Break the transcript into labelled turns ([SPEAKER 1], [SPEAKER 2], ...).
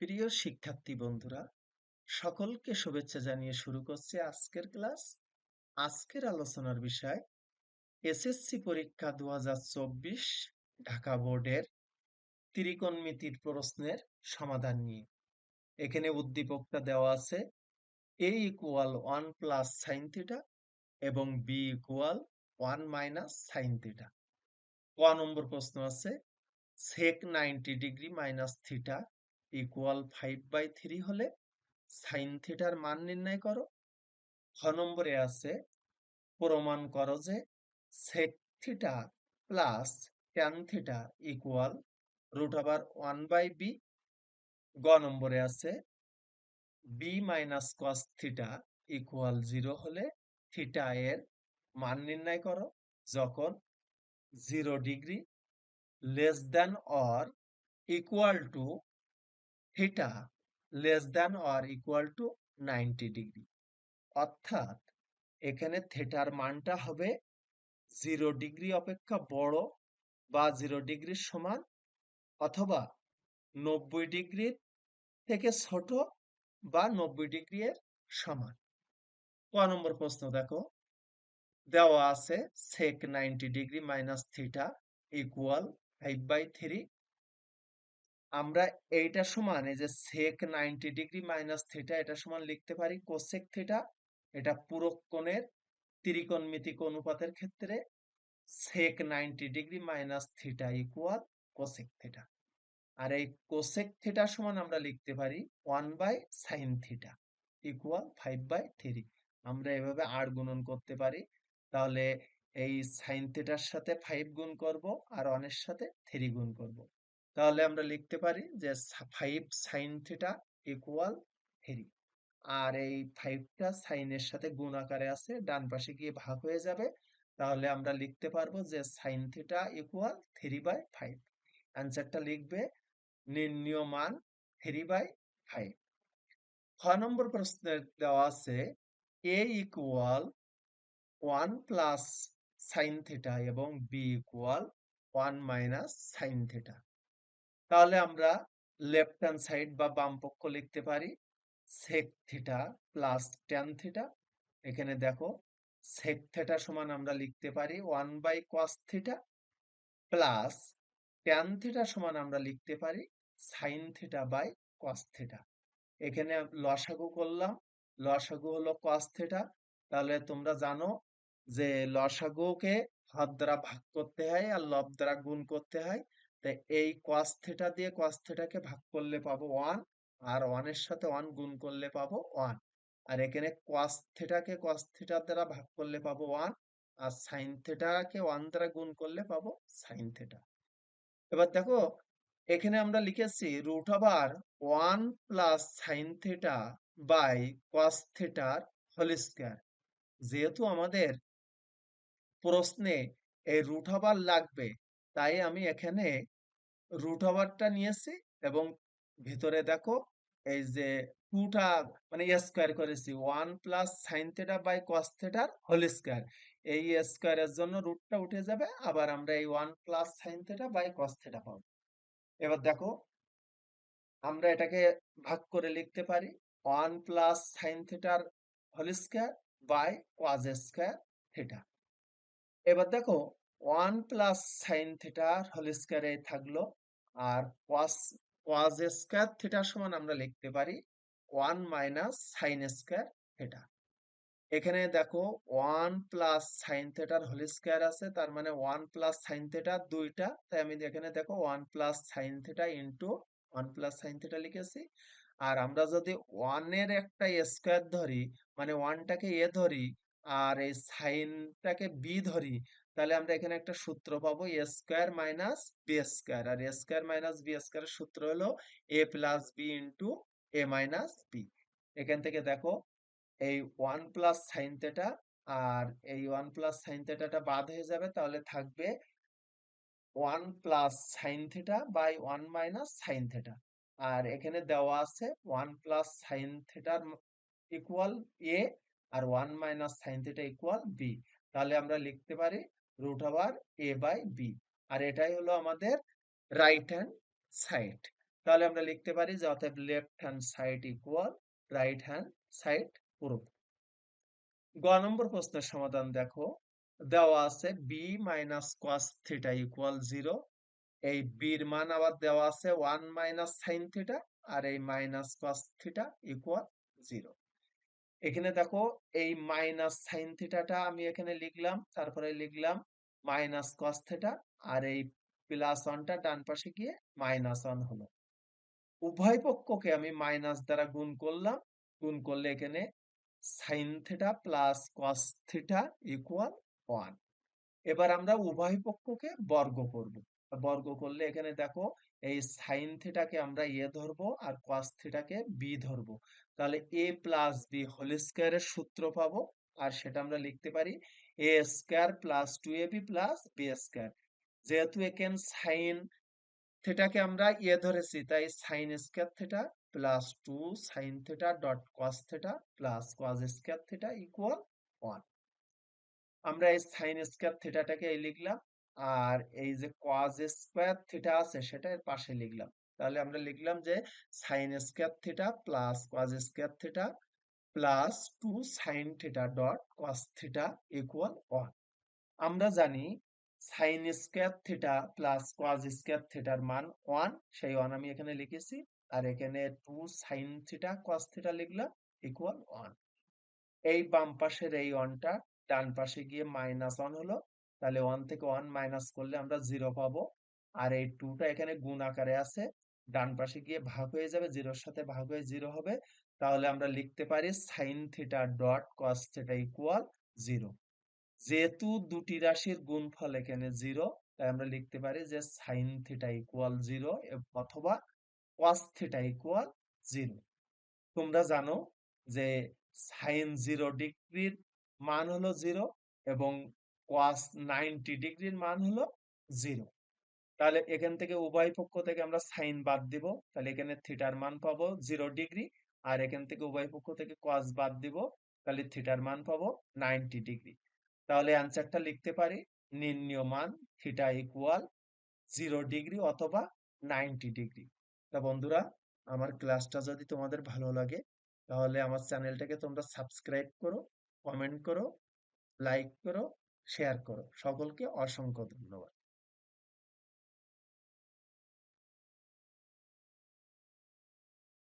[SPEAKER 1] প্রিয় শিক্ষার্থী বন্ধুরা, সকলকে শুভেচ্ছা জানিয়ে শুরু করছে আজকের ক্লাস। আজকের আলোচনার বিষয়, এসএসসি পরীক্ষা দু হাজার চব্বিশ ঢাকা বোর্ডের ত্রিকোণমিতির প্রশ্নের সমাধান নিয়ে। এখানে উদ্দীপকটা দেওয়া আছে, A equal one plus sine theta এবং B equal one minus sine theta. ক নম্বর প্রশ্ন আছে, sec ninety degree minus theta equal five by three হলে সাইন থিটার মান নির্ণয় করো। খ নম্বরে আছে, প্রমাণ করো যে sec theta plus tan theta equal root over one by B গ নম্বরে আছে B minus cos theta equal zero হলে থিটা এর মান নির্ণয় করো, যখন zero degree less than or equal to theta less than or equal to ninety degree অর্থাৎ এখানে থিটার মানটা হবে জিরো ডিগ্রি অপেক্ষা বড় বা জিরো ডিগ্রির সমান অথবা নব্বই ডিগ্রির থেকে ছোট বা নব্বই ডিগ্রি এর সমান। ক নম্বর প্রশ্ন দেখো। দেওয়া আছে sec ninety degree minus theta equal five by three আমরা এইটা সমান এই যে sec ninety degree minus theta এটা সমান লিখতে পারি কোসেক থিটা এটা পুরো কোণের ত্রিকোণমিতিক অনুপাতের ক্ষেত্রে sec ninety degree minus theta equal cosec theta আর এই কোসেক থিটা সমান আমরা লিখতে পারি one by sine theta equal five by three আমরা এভাবে আর গুণন করতে পারি, তাহলে এই সাইন থিটার সাথে ফাইভ গুণ করব আর ওয়ানের সাথে থ্রি গুণ করব। তাহলে আমরা লিখতে পারি যে five sine theta equal three আর এই ফাইভটা সাইনের সাথে গুণ আকারে আছে, ডান পাশে গিয়ে ভাগ হয়ে যাবে। তাহলে আমরা লিখতে পারব যে sine theta equal three by five অ্যান্সারটা লিখবে, নির্ণীয় মান থ্রি বাই ফাইভ খ নম্বর প্রশ্নের দেওয়া আছে A equal one plus sine theta এবং B equal one minus sine theta তাহলে আমরা লেফট হ্যান্ড সাইড বা বাম পক্ষ লিখতে পারি। Sec theta plus tan theta এখানে দেখো সেক থিটা সমান আমরা লিখতে পারি one by cos theta plus tan theta সমান আমরা লিখতে পারি sine theta by cos theta এখানে লসাগু করলাম, লসাগু হলো কস থিটা তাহলে তোমরা জানো যে লসাগুকে হাত দ্বারা ভাগ করতে হয় আর লব দ্বারা গুণ করতে হয়। এই কস থিটা দিয়ে কস থিটাকে ভাগ করলে পাবো ওয়ান আর ওয়ানের সাথে ওয়ান গুণ করলে পাবো ওয়ান আর এখানে কস থিটাকে কস থিটার দ্বারা ভাগ করলে পাবো ওয়ান আর সাইন থিটাকে ওয়ান দ্বারা গুণ করলে পাবো সাইন থিটা এবার দেখো, এখানে আমরা লিখেছি root over one plus sine theta by cos থিটার হোল স্কোয়ার যেহেতু আমাদের প্রশ্নে এই রুট ওভার লাগবে, তাই আমি এখানে রুট ওভারটা নিয়েছি এবং ভিতরে দেখো এই যে টুটা মানে স্কোয়ার করেছি। One plus sine theta by cos থেটার whole square এই স্কোয়ারের জন্য রুটটা উঠে যাবে, আবার আমরা এই one plus sine theta by cos theta পাবো। এবার দেখো আমরা এটাকে ভাগ করে লিখতে পারি। One plus sine থেটার whole square by cos square theta এবার দেখো ওয়ান প্লাস সাইন থিটার হোল স্কোয়ারে থাকল আর কোয়াস কোয়াজ স্কোয়ার থিটার সমান আমরা লিখতে পারি one minus sine square theta. এখানে দেখো ওয়ান প্লাস সাইন থিটার হোল স্কোয়ার আছে, তার মানে ওয়ান প্লাস সাইন থিটা দুইটা, তাই আমি এখানে দেখো one plus sine theta into one plus sine theta লিখেছি। আর আমরা যদি ওয়ানের একটা স্কোয়ার ধরি মানে ওয়ানটাকে এ ধরি আর এই সাইনটাকে বি ধরি, তাহলে আমরা এখানে একটা সূত্র পাবো A square minus B square R A square minus B স্কোয়ারের সূত্র হলো A plus B into A minus B এখান থেকে দেখো, এই ওয়ান প্লাস সাইন থেটা আর এই ওয়ান প্লাস সাইন থেটাটা বাদ হয়ে যাবে, তাহলে থাকবে one plus sine theta by one minus sine theta আর এখানে দেওয়া আছে ওয়ান প্লাস সাইন থেটার equal A R one minus sine theta equal B তাহলে আমরা লিখতে পারি root over A by B আর এটাই হলো আমাদের রাইট হ্যান্ড সাইড তাহলে আমরা লিখতে পারি যে অতএব left hand side equal right hand side পুরো। গ নম্বর প্রশ্নের সমাধান দেখো। দেওয়া আছে B minus cos theta equal zero এই বির মান আবার দেওয়া আছে ওয়ান মাইনাস সাইন থিটা আর এই minus cos theta equal zero এখানে দেখো এই মাইনাস সাইন থিটাটা আমি এখানে লিখলাম, তারপরে লিখলাম মাইনাস কস থিটা আর এই প্লাস ওয়ানটা ডান পাশে গিয়ে মাইনাস ওয়ান হলো। উভয় পক্ষকে আমি মাইনাস দ্বারা গুণ করলাম, গুণ করলে এখানে sine theta plus cos theta equal one এবার আমরা উভয় পক্ষকে বর্গ করব। বর্গ করলে এখানে দেখো এই সাইন থিটাকে আমরা এ ধরবো আর কস থিটাকে বি ধরবো। তাহলে এ প্লাস বি হোল স্কোয়ারের সূত্র পাবো। আর সেটা আমরা লিখতে পারি A square plus two A B plus B square যেহেতু এখানে সাইন থিটাকে আমরা এ ধরেছি, তাই sine square theta plus two sine theta dot cos theta plus cos square theta equal one আমরা এই সাইন স্কোয়ার থিটাটাকে এই লিখলাম, আর এই যে কজ স্কোয়ার থিটা আছে, সেটা এর পাশে লিখলাম। তাহলে আমরা লিখলাম যে sine square theta plus cos square theta plus two sine theta dot cos theta equal one আমরা জানি sine square theta plus cos square থিটার মান ওয়ান সেই ওয়ান আমি এখানে লিখেছি, আর এখানে two sine theta cos theta লিখলাম ইকুয়াল ওয়ান এই বাম পাশের এই ওয়ানটা ডান পাশে গিয়ে মাইনাস ওয়ান হলো, তাহলে ওয়ান থেকে ওয়ান মাইনাস করলে আমরা জিরো পাবো, আর এই টুটা এখানে গুণ আকারে আছে ডান পাশে গিয়ে ভাগ হয়ে যাবে জিরোর সাথে ভাগ হয়ে জিরো হবে, তাহলে আমরা লিখতে পারি sine theta dot cos theta equal zero যেহেতু দুটি রাশির গুণফল এখানে জিরো তাই আমরা লিখতে পারি যে সাইন থিটা ইকুয়াল জিরো অথবা কস থিটা ইকুয়াল জিরো তোমরা জানো যে সাইন জিরো ডিগ্রির মান হলো জিরো এবং কোয়াস নাইনটি ডিগ্রির মান হলো জিরো তাহলে এখান থেকে উভয় পক্ষ থেকে আমরা সাইন বাদ দিব। তাহলে এখানে থিটার মান পাবো জিরো ডিগ্রি আর এখান থেকে উভয় পক্ষ থেকে কোয়াস বাদ দিব, তাহলে থিটার মান পাবো নাইনটি ডিগ্রি তাহলে অ্যান্সারটা লিখতে পারি, নির্ণীয় মান থিটা ইকুয়াল জিরো ডিগ্রি অথবা নাইনটি ডিগ্রি তা বন্ধুরা, আমার ক্লাসটা যদি তোমাদের ভালো লাগে, তাহলে আমার চ্যানেলটাকে তোমরা সাবস্ক্রাইব করো কমেন্ট করো লাইক করো শেয়ার করো। সকলকে অসংখ্য ধন্যবাদ।